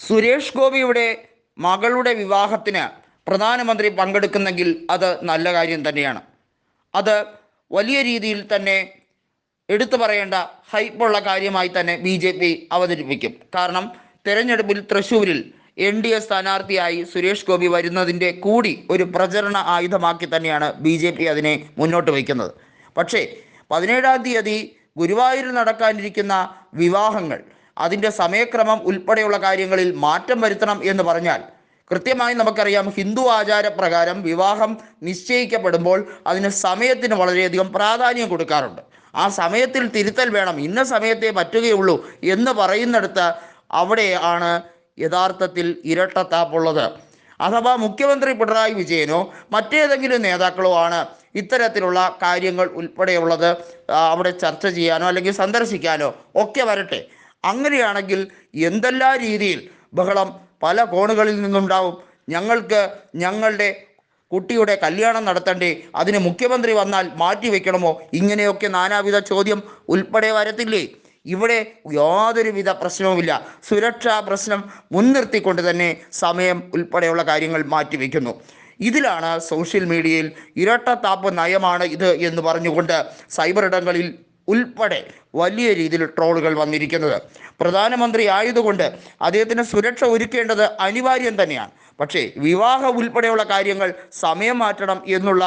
സുരേഷ് ഗോപിയുടെ മകളുടെ വിവാഹത്തിന് പ്രധാനമന്ത്രി പങ്കെടുക്കുന്നെങ്കിൽ അത് നല്ല കാര്യം തന്നെയാണ്. അത് വലിയ രീതിയിൽ തന്നെ എടുത്തു പറയേണ്ട ഹൈപ്പുള്ള കാര്യമായി തന്നെ ബി ജെ പി അവതരിപ്പിക്കും. കാരണം തെരഞ്ഞെടുപ്പിൽ തൃശ്ശൂരിൽ എൻ ഡി എ സ്ഥാനാർത്ഥിയായി സുരേഷ് ഗോപി വരുന്നതിന്റെ കൂടി ഒരു പ്രചരണ ആയുധമാക്കി തന്നെയാണ് ബി ജെ പി അതിനെ മുന്നോട്ട് വയ്ക്കുന്നത്. പക്ഷേ പതിനേഴാം തീയതി ഗുരുവായൂരിൽ നടക്കാനിരിക്കുന്ന വിവാഹങ്ങൾ അതിന്റെ സമയക്രമം ഉൾപ്പെടെയുള്ള കാര്യങ്ങളിൽ മാറ്റം വരുത്തണം എന്ന് പറഞ്ഞാൽ കൃത്യമായി നമുക്കറിയാം ഹിന്ദു ആചാരപ്രകാരം വിവാഹം നിശ്ചയിക്കപ്പെടുമ്പോൾ അതിന് സമയത്തിന് വളരെയധികം പ്രാധാന്യം കൊടുക്കാറുണ്ട്. ആ സമയത്തിൽ തിരുത്തൽ വേണം. ഇന്ന സമയത്തെ പറ്റുകയുള്ളൂ എന്ന് പറയുന്നിടത്ത് അവിടെ ആണ് യഥാർത്ഥത്തിൽ ഇരട്ടത്താപ്പുള്ളത്. അഥവാ മുഖ്യമന്ത്രി പിണറായി വിജയനോ മറ്റേതെങ്കിലും നേതാക്കളോ ആണ് ഇത്തരത്തിലുള്ള കാര്യങ്ങൾ ഉൾപ്പെടെയുള്ളത് അവിടെ ചർച്ച ചെയ്യാനോ അല്ലെങ്കിൽ സന്ദർശിക്കാനോ ഒക്കെ വരട്ടെ. അങ്ങനെയാണെങ്കിൽ എന്തെല്ലാ രീതിയിൽ ബഹളം പല കോണുകളിൽ നിന്നുണ്ടാവും. ഞങ്ങൾക്ക് ഞങ്ങളുടെ കുട്ടിയുടെ കല്യാണം നടത്തണ്ടേ അതിന് മുഖ്യമന്ത്രി വന്നാൽ മാറ്റി വെക്കണമോ? ഇങ്ങനെയൊക്കെ നാനാവിധ ചോദ്യം ഉൾപ്പെടെ വരത്തില്ലേ? ഇവിടെ യാതൊരുവിധ പ്രശ്നവുമില്ല. സുരക്ഷാ പ്രശ്നം മുൻനിർത്തിക്കൊണ്ട് തന്നെ സമയം ഉൾപ്പെടെയുള്ള കാര്യങ്ങൾ മാറ്റിവെക്കുന്നു ഇതിലാണ് സോഷ്യൽ മീഡിയയിൽ ഇരട്ടത്താപ്പ് നയമാണ് ഇത് എന്ന് പറഞ്ഞുകൊണ്ട് സൈബർ ഇടങ്ങളിൽ ഉൾപ്പെടെ വലിയ രീതിയിൽ ട്രോളുകൾ വന്നിരിക്കുന്നത്. പ്രധാനമന്ത്രി ആയതുകൊണ്ട് അദ്ദേഹത്തിന് സുരക്ഷ ഒരുക്കേണ്ടത് അനിവാര്യം തന്നെയാണ്. പക്ഷേ വിവാഹം ഉൾപ്പെടെയുള്ള കാര്യങ്ങൾ സമയം മാറ്റണം എന്നുള്ള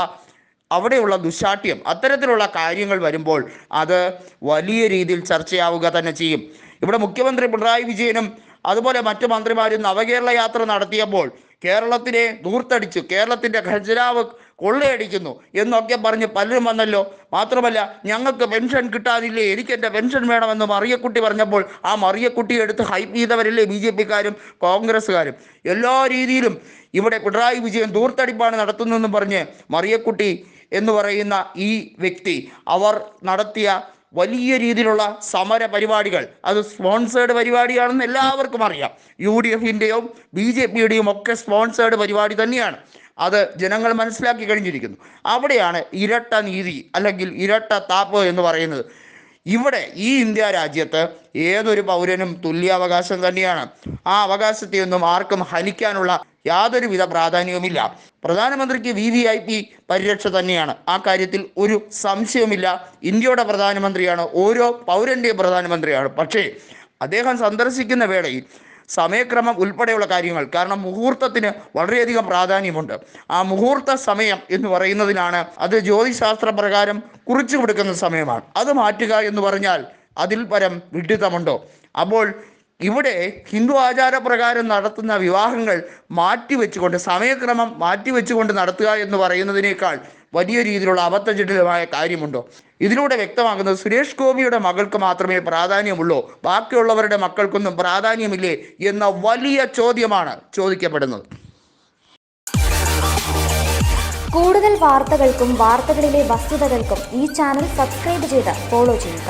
അവിടെയുള്ള ദുശാഠ്യം അത്തരത്തിലുള്ള കാര്യങ്ങൾ വരുമ്പോൾ അത് വലിയ രീതിയിൽ ചർച്ചയാവുക തന്നെ ചെയ്യും. ഇവിടെ മുഖ്യമന്ത്രി പിണറായി വിജയനും അതുപോലെ മറ്റു മന്ത്രിമാരും നവകേരള യാത്ര നടത്തിയപ്പോൾ കേരളത്തിനെ ദൂർത്തടിച്ചു കേരളത്തിന്റെ ഖജനാവ് കൊള്ളയടിക്കുന്നു എന്നൊക്കെ പറഞ്ഞ് പലരും വന്നല്ലോ. മാത്രമല്ല ഞങ്ങൾക്ക് പെൻഷൻ കിട്ടാനില്ലേ? എനിക്ക് എന്റെ പെൻഷൻ വേണമെന്ന് മറിയക്കുട്ടി പറഞ്ഞപ്പോൾ ആ മറിയക്കുട്ടി എടുത്ത് ഹൈപ്പ് ചെയ്തവരല്ലേ ബി ജെ പിക്കാരും കോൺഗ്രസ്സുകാരും. എല്ലാ രീതിയിലും ഇവിടെ പിണറായി വിജയൻ ദൂർത്തടിപ്പാണ് നടത്തുന്നതെന്ന് പറഞ്ഞ് മറിയക്കുട്ടി എന്ന് പറയുന്ന ഈ വ്യക്തി അവർ നടത്തിയ വലിയ രീതിയിലുള്ള സമര പരിപാടികൾ. അത് സ്പോൺസേഡ് പരിപാടിയാണെന്ന് എല്ലാവർക്കും അറിയാം. യു ഡി എഫിന്റെയും ബി ജെ പിയുടെയും ഒക്കെ സ്പോൺസേഡ് പരിപാടി തന്നെയാണ്. അത് ജനങ്ങൾ മനസ്സിലാക്കി കഴിഞ്ഞിരിക്കുന്നു. അവിടെയാണ് ഇരട്ട നീതി അല്ലെങ്കിൽ ഇരട്ട താപ്പ് എന്ന് പറയുന്നത്. ഇവിടെ ഈ ഇന്ത്യ രാജ്യത്ത് ഏതൊരു പൗരനും തുല്യ അവകാശം തന്നെയാണ്. ആ അവകാശത്തെയൊന്നും ആർക്കും ഹനിക്കാനുള്ള യാതൊരുവിധ പ്രാധാന്യവുമില്ല. പ്രധാനമന്ത്രിക്ക് വി വി ഐ പി പരിരക്ഷ തന്നെയാണ്. ആ കാര്യത്തിൽ ഒരു സംശയവുമില്ല. ഇന്ത്യയുടെ പ്രധാനമന്ത്രിയാണ്. ഓരോ പൗരന്റെയും പ്രധാനമന്ത്രിയാണ്. പക്ഷേ അദ്ദേഹം സന്ദർശിക്കുന്ന വേളയിൽ സമയക്രമം ഉൾപ്പെടെയുള്ള കാര്യങ്ങൾ. കാരണം മുഹൂർത്തത്തിന് വളരെയധികം പ്രാധാന്യമുണ്ട്. ആ മുഹൂർത്ത സമയം എന്ന് പറയുന്നതിനാണ് അത് ജ്യോതിശാസ്ത്ര പ്രകാരം കുറിച്ചു കൊടുക്കുന്ന സമയമാണ്. അത് മാറ്റുക എന്ന് പറഞ്ഞാൽ അതിൽ പരം വിഡിതമുണ്ടോ? അപ്പോൾ ഇവിടെ ഹിന്ദു ആചാരപ്രകാരം നടത്തുന്ന വിവാഹങ്ങൾ മാറ്റിവെച്ചുകൊണ്ട് സമയക്രമം മാറ്റിവെച്ചുകൊണ്ട് നടത്തുക എന്ന് പറയുന്നതിനേക്കാൾ വലിയ രീതിയിലുള്ള അബദ്ധജടിലമായ കാര്യമുണ്ടോ? ഇതിലൂടെ വ്യക്തമാകുന്നത് സുരേഷ് ഗോപിയുടെ മകൾക്ക് മാത്രമേ പ്രാധാന്യമുള്ളൂ. ബാക്കിയുള്ളവരുടെ മക്കൾക്കൊന്നും പ്രാധാന്യമില്ലേ എന്ന വലിയ ചോദ്യമാണ് ചോദിക്കപ്പെടുന്നത്. കൂടുതൽ വാർത്തകൾക്കും വാർത്തകളിലെ വസ്തുതകൾക്കും ഈ ചാനൽ സബ്സ്ക്രൈബ് ചെയ്ത് ഫോളോ ചെയ്യുക.